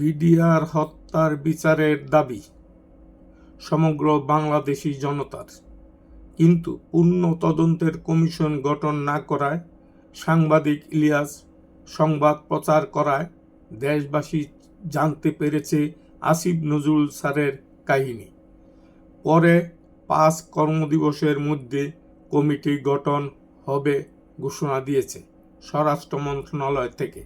BDR হত্যার বিচারের দাবি সমগ্র বাংলাদেশি জনতার। কিন্তু পূর্ণ তদন্তের কমিশন গঠন না করায় সাংবাদিক ইলিয়াস সংবাদ প্রচার করায় দেশবাসী জানতে পেরেছে আসিফ নজরুল স্যারের কাহিনী। পরে পাঁচ কর্মদিবসের মধ্যে কমিটি গঠন হবে ঘোষণা দিয়েছে স্বরাষ্ট্র মন্ত্রণালয় থেকে।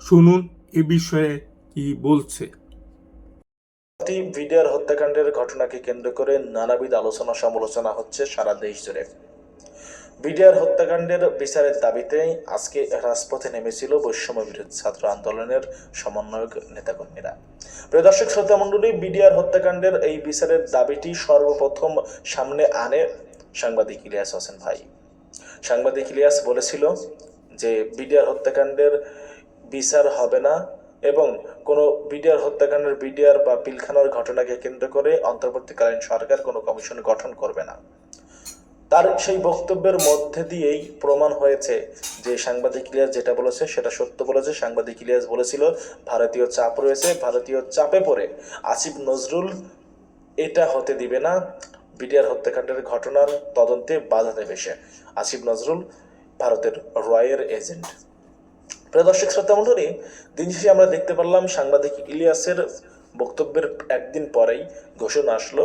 শুনুন এ বিষয়ে কি বলছে? ভিডিআর হত্যাকাণ্ডের ঘটনাকে কেন্দ্র করে নানাবিধ আলোচনা সমালোচনা হচ্ছে সারা দেশ জুড়ে। বিডিআর হত্যাকাণ্ডের বিচারের দাবিতে আজকে রাজপথে নেমেছিল বৈষম্য বিরোধী ছাত্র আন্দোলনের সমন্বয়ক নেতাকর্মীরা। প্রিয় দর্শক, শ্রোতা মণ্ডলী, বিডিআর হত্যাকাণ্ডের এই বিচারের দাবিটি সর্বপ্রথম সামনে আনে সাংবাদিক ইলিয়াস হোসেন ভাই। সাংবাদিক ইলিয়াস বলেছিল যে, বিডিআর হত্যাকাণ্ডের বিচার হবে না এবং কোনো বিডিআর হত্যাকাণ্ডের বিডিআর বা পিলখানার ঘটনাকে কেন্দ্র করে অন্তর্বর্তীকালীন সরকার কোনো কমিশন গঠন করবে না। তার সেই বক্তব্যের মধ্যে দিয়েই প্রমাণ হয়েছে যে সাংবাদিক ইলিয়াস যেটা বলেছে সেটা সত্য বলেছে, সাংবাদিক ইলিয়াস বলেছিল, ভারতীয় চাপ রয়েছে, ভারতীয় চাপে পড়ে আসিফ নজরুল এটা হতে দিবে না, বিডিআর হত্যাকাণ্ডের ঘটনার তদন্তে বাধা দেবে সে। আসিফ নজরুল, ভারতের রয়ের এজেন্ট। প্রিয় দর্শক শ্রোতা মণ্ডলী, দিন শেষে আমরা দেখতে পারলাম সাংবাদিক ইলিয়াসের বক্তব্যের একদিন পরেই ঘোষণা আসলো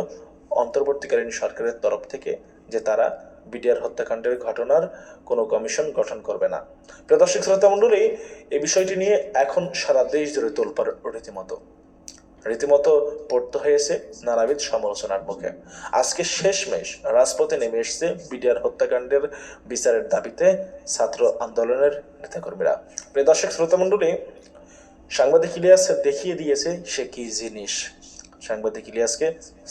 অন্তর্বর্তীকালীন সরকারের তরফ থেকে যে তারা বিডিআর হত্যাকাণ্ডের ঘটনার কোনো কমিশন গঠন করবে না। প্রিয় দর্শক শ্রোতা মণ্ডলী, এই বিষয়টি নিয়ে এখন সারা দেশ জুড়ে তোলপাড় রীতিমতো। রীতিমতো পড়তে হয়েছে নানাবিধ সমালোচনার মুখে। আজকে শেষমেশ রাজপথে নেমে এসেছে বিডিআর হত্যাকাণ্ডের বিচারের দাবিতে ছাত্র আন্দোলনের নেতাকর্মীরা। প্রিয় দর্শক শ্রোতা মণ্ডলী সাংবাদিক ইলিয়াস দেখিয়ে দিয়েছে সে কি জিনিস। সাংবাদিক ইলিয়াসকে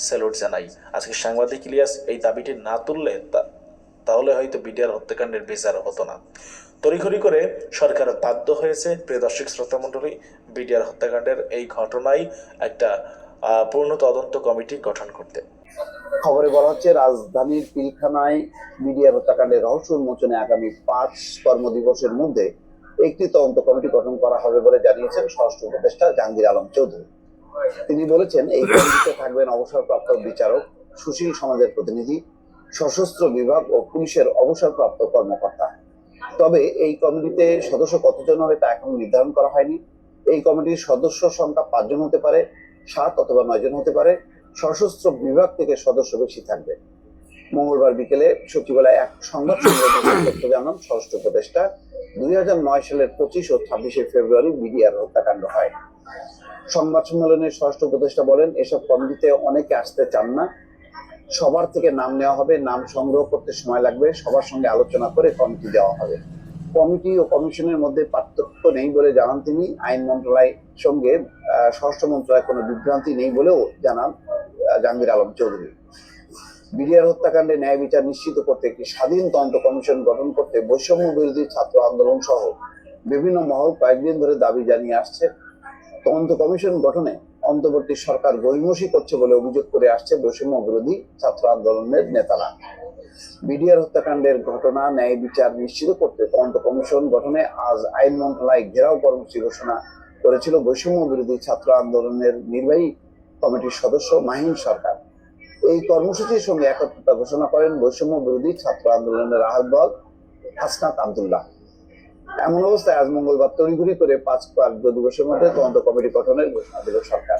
স্যালুট জানাই। আজকে সাংবাদিক ইলিয়াস এই দাবিটি না তুললে তাহলে হয়তো বিডিআর হত্যাকাণ্ডের বিচার হতো না। তড়িঘড়ি করে সরকার বাধ্য হয়েছে। প্রিয় দর্শক, শ্রোতা মণ্ডলী, বিডিআর হত্যাকাণ্ডের এই ঘটনায় একটা পূর্ণ তদন্ত কমিটি গঠন করতে। খবরে বলা হচ্ছে, রাজধানীর পিলখানায় মিডিয়া হত্যাকাণ্ডের রহস্য উন্মোচনে আগামী পাঁচ কর্মদিবসের মধ্যে একটি তদন্ত কমিটি গঠন করা হবে বলে জানিয়েছেন স্বরাষ্ট্র উপদেষ্টা জাহাঙ্গীর আলম চৌধুরী। তিনি বলেছেন, এই কমিটিতে থাকবেন অবসরপ্রাপ্ত বিচারক, সুশীল সমাজের প্রতিনিধি সশস্ত্র বিভাগ ও পুলিশের অবসরপ্রাপ্ত কর্মকর্তা। তবে এই কমিটিতে সদস্য কতজন হবে তা এখন নির্ধারণ করা হয়নি। এই কমিটির সদস্য সংখ্যা পাঁচজন হতে পারে, সাত অথবা নয়জন হতে পারে। সশস্ত্র বিভাগ থেকে সদস্য বেশি থাকবে। মঙ্গলবার বিকেলে সচিবালয়ে এক সংবাদ সম্মেলনে তথ্য জানান স্বরাষ্ট্র উপদেষ্টা। দুই হাজার নয় সালের পঁচিশ ও ছাব্বিশে ফেব্রুয়ারি বিডিআর হত্যাকাণ্ড হয়। সংবাদ সম্মেলনে স্বরাষ্ট্র উপদেষ্টা বলেন, এসব কমিটিতে অনেকে আসতে চান না। সবার থেকে নাম নেওয়া হবে, নাম সংগ্রহ করতে সময় লাগবে, সবার সঙ্গে আলোচনা করে কমিটি দেওয়া হবে। কমিটি ও কমিশনের মধ্যে পার্থক্য নেই বলে জানান তিনি। আইন মন্ত্রণালয়ের সঙ্গে স্বরাষ্ট্র মন্ত্রণালয়ের কোনো বিভ্রান্তি নেই বলেও জানান জাহাঙ্গীর আলম চৌধুরী। বিডিআর হত্যাকাণ্ডে ন্যায় বিচার নিশ্চিত করতে একটি স্বাধীন তদন্ত কমিশন গঠন করতে বৈষম্য বিরোধী ছাত্র আন্দোলন সহ বিভিন্ন মহল কয়েকদিন ধরে দাবি জানিয়ে আসছে। তদন্ত কমিশন গঠনে অন্তর্বর্তী সরকার গরিমসি করছে বলে অভিযোগ করে আসছে বৈষম্য বিরোধী ছাত্র আন্দোলনের নেতারা। বিডিআর হত্যাকাণ্ডের ঘটনা, ন্যায় বিচার নিশ্চিত করতে তদন্ত কমিশন গঠনে আজ আইন মন্ত্রণালয় ঘেরাও কর্মসূচি ঘোষণা করেছিল বৈষম্য বিরোধী ছাত্র আন্দোলনের নির্বাহী কমিটির সদস্য মাহিন সরকার। এই কর্মসূচির সঙ্গে একত্রতা ঘোষণা করেন বৈষম্য বিরোধী ছাত্র আন্দোলনের আহ্বায়ক হাসনাত আবদুল্লাহ। এমন অবস্থায় আজ মঙ্গলবার তড়িঘড়ি করে পাঁচ কার্য দিবসের মধ্যে তদন্ত কমিটি গঠনের ঘোষণা দিল সরকার।